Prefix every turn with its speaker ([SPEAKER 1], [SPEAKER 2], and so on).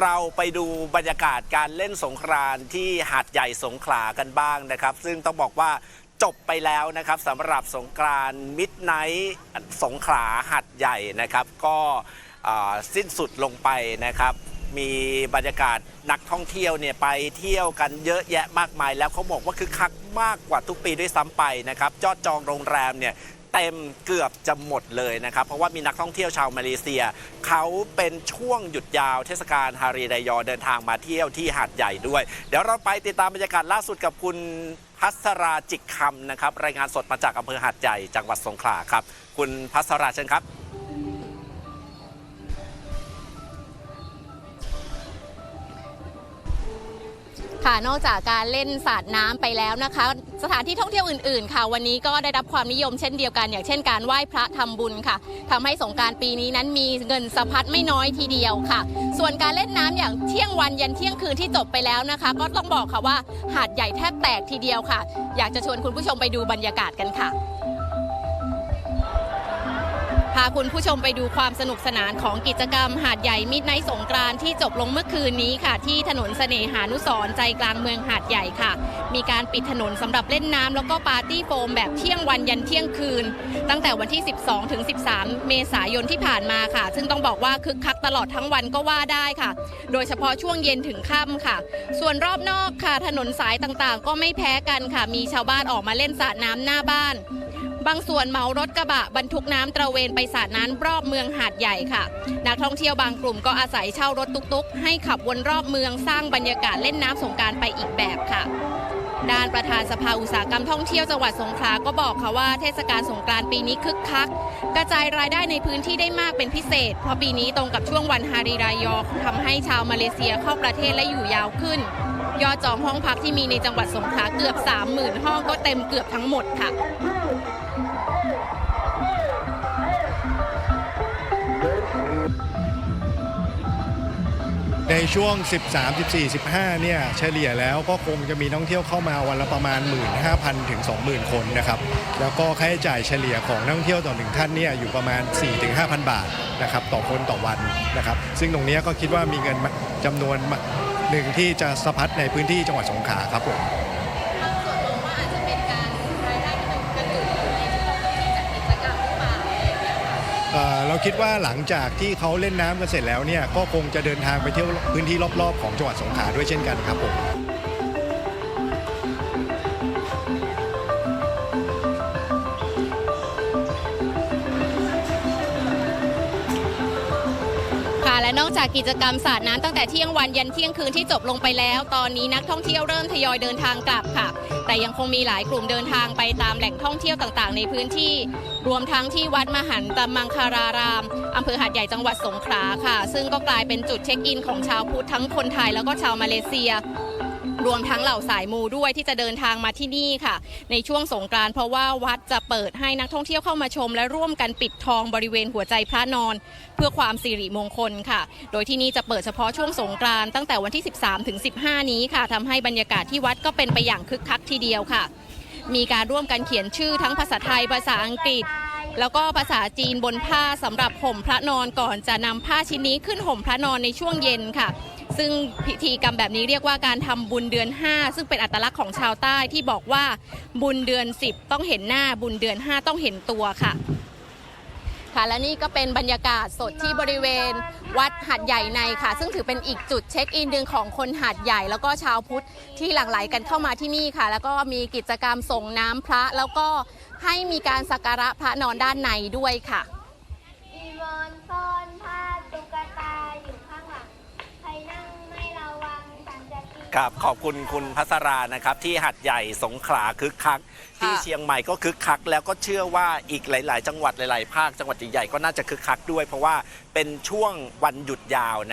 [SPEAKER 1] เราไปดูบรรยากาศการเล่นสงกรานต์ที่หาดใหญ่สงขลากันบ้างนะครับ ซึ่งต้องบอกว่าจบไปแล้วนะครับสำหรับสงกรานมิดไนท์สงขลาหาดใหญ่นะครับ ก็สิ้นสุดลงไปนะครับ มีบรรยากาศนักท่องเที่ยวเนี่ยไปเที่ยวกันเยอะแยะมากมาย แล้วเขาบอกว่าคือคักมากกว่าทุกปีด้วยซ้ำไปนะครับยอดจองโรงแรมเนี่ย เต็มเกือบจะหมดเลยนะครับ เพราะว่ามีนักท่องเที่ยวชาวมาเลเซีย เขาเป็นช่วงหยุดยาวเทศกาลฮารีไดยอร์เดินทางมาเที่ยวที่หาดใหญ่ด้วย เดี๋ยวเราไปติดตามบรรยากาศล่าสุดกับคุณพัสราจิกคำนะครับ รายงานสดมาจากอำเภอหาดใหญ่จังหวัดสงขลาครับ คุณพัสราเชิญครับ
[SPEAKER 2] ค่ะนอกจากการเล่นสาดน้ำไปแล้วนะคะ สถานที่ท่องเที่ยวอื่นๆ ค่ะ วันนี้ก็ได้รับความนิยมเช่นเดียวกัน อย่างเช่นการไหว้พระทำบุญค่ะทำให้สงการปีนี้นั้นมีเงินสะพัดไม่น้อยทีเดียวค่ะ ส่วนการเล่นน้ำอย่างเที่ยงวันยันเที่ยงคืนที่จบไปแล้วนะคะ ก็ต้องบอกค่ะว่าหาดใหญ่แทบแตกทีเดียวค่ะ อยากจะชวนคุณผู้ชมไปดูบรรยากาศกันค่ะ พาคุณผู้ชมไปดูความสนุกสนานของกิจกรรมหาดใหญ่มิดไนสงกรานที่จบลงเมื่อคืนนี้ค่ะ ที่ถนนเสน่หานุสรใจกลางเมืองหาดใหญ่ค่ะ มีการปิดถนนสำหรับเล่นน้ำแล้วก็ปาร์ตี้โฟมแบบเที่ยงวันยันเที่ยงคืน ตั้งแต่วันที่ 12ถึง13 เมษายนที่ผ่านมาค่ะ ซึ่งต้องบอกว่าคึกคักตลอดทั้งวันก็ว่าได้ค่ะ โดยเฉพาะช่วงเย็นถึงค่ำค่ะ ส่วนรอบนอกค่ะถนนสายต่างๆ ก็ไม่แพ้กันค่ะ มีชาวบ้านออกมาเล่นสาดน้ำหน้าบ้าน บางส่วนเหมารถกระบะบรรทุกน้ำตระเวนไปสาดน้ำรอบเมืองหาดใหญ่ค่ะ นักท่องเที่ยวบางกลุ่มก็อาศัยเช่ารถตุกๆ ให้ขับวนรอบเมืองสร้างบรรยากาศเล่นน้ำสงการไปอีกแบบค่ะ ด้านประธานสภาอุตสาหกรรมท่องเที่ยวจังหวัดสงขลาก็บอกค่ะว่าเทศกาลสงกรานต์ปีนี้คึกคัก กระจายรายได้ในพื้นที่ได้มากเป็นพิเศษ เพราะปีนี้ตรงกับช่วงวันฮาริรายอร์ทำให้ชาวมาเลเซียเข้าประเทศและอยู่ยาวขึ้น ยอดจองห้องพักที่มีในจังหวัดสงขลาเกือบ 30,000 ห้องก็เต็มเกือบทั้งหมดค่ะ
[SPEAKER 3] ในช่วง 13 14 15 เนี่ย เฉลี่ยแล้วก็คงจะมีนักท่องเที่ยวเข้ามาวันละประมาณ 15,000 ถึง 20,000 คนนะครับ แล้วก็ค่าใช้จ่ายเฉลี่ยของนักท่องเที่ยวต่อหนึ่งท่านเนี่ยอยู่ประมาณ 4 ถึง 5,000 บาทนะครับต่อคนต่อวันนะครับ ซึ่งตรงนี้ก็คิดว่ามีเงินจำนวน หนึ่งที่จะสะพัดในพื้นที่จังหวัดสงขลาครับผม
[SPEAKER 2] ว่าอาจจะเป็นการรายได้ที่มันกระจุกอยู่ในสถานที่จัดกิจกรรมหรือเปล่าอะไรอย่างเงี้ยค่ะ
[SPEAKER 3] เอ่อเราคิดว่าหลังจากที่เขาเล่นน้ำกันเสร็จแล้วเนี่ยก็คงจะเดินทางไปเที่ยวพื้นที่รอบๆ ของจังหวัดสงขลาด้วยเช่นกันครับผม
[SPEAKER 2] ค่ะและนอกจากกิจกรรมสาดน้ำตั้งแต่เที่ยงวันยันเที่ยงคืนที่จบลงไปแล้ว ตอนนี้นักท่องเที่ยวเริ่มทยอยเดินทางกลับค่ะ แต่ยังคงมีหลายกลุ่มเดินทางไปตามแหล่งท่องเที่ยวต่างๆ ในพื้นที่ รวมทั้งที่วัดมหันตมังคารารามอำเภอหาดใหญ่จังหวัดสงขลาค่ะ ซึ่งก็กลายเป็นจุดเช็คอินของชาวพุทธทั้งคนไทยแล้วก็ชาวมาเลเซีย รวมทั้งเหล่าสายมูด้วยที่จะเดินทางมาที่นี่ค่ะ ในช่วงสงกรานต์เพราะว่าวัดจะเปิดให้นักท่องเที่ยวเข้ามาชม และร่วมกันปิดทองบริเวณหัวใจพระนอน เพื่อความสิริมงคลค่ะ โดยที่นี่จะเปิดเฉพาะช่วงสงกรานต์ตั้งแต่วันที่ 13ถึง15 นี้ค่ะทำให้บรรยากาศที่วัดก็เป็นไปอย่างคึกคักทีเดียวค่ะ มีการร่วมกันเขียนชื่อทั้งภาษาไทยภาษาอังกฤษแล้วก็ภาษาจีนบนผ้าสำหรับห่มพระนอนก่อนจะนำผ้าชิ้นนี้ขึ้นห่มพระนอนในช่วงเย็นค่ะ ซึ่งพิธีกรรมแบบนี้เรียกว่าการทำบุญเดือน 5 ซึ่งเป็นอัตลักษณ์ของชาวใต้ที่บอกว่าบุญเดือน 10 ต้องเห็นหน้าบุญเดือน 5 ต้องเห็นตัวค่ะค่ะและนี่ก็เป็นบรรยากาศสดที่บริเวณวัดหาดใหญ่ในค่ะ ซึ่งถือเป็นอีกจุดเช็คอินหนึ่งของคนหาดใหญ่ แล้วก็ชาวพุทธที่หลั่งไหลกันเข้ามาที่นี่ค่ะ แล้วก็มีกิจกรรมส่งน้ำพระ แล้วก็ให้มีการสักการะพระนอนด้านในด้วยค่ะ
[SPEAKER 4] อีวอนซ่อนผ้าตุ๊กตาอยู่ข้างหลัง ใครนั่งไม่ระวังฉันจะกิน
[SPEAKER 1] ครับขอบคุณคุณพัสรานะครับที่หัดใหญ่สงขลาคึกคัก ที่เชียงใหม่ก็คึกคัก แล้วก็เชื่อว่าอีกหลาย ๆ จังหวัดหลาย ๆ ภาคจังหวัดใหญ่ๆก็น่าจะคึกคักด้วย เพราะว่าเป็นช่วงวันหยุดยาวนะครับ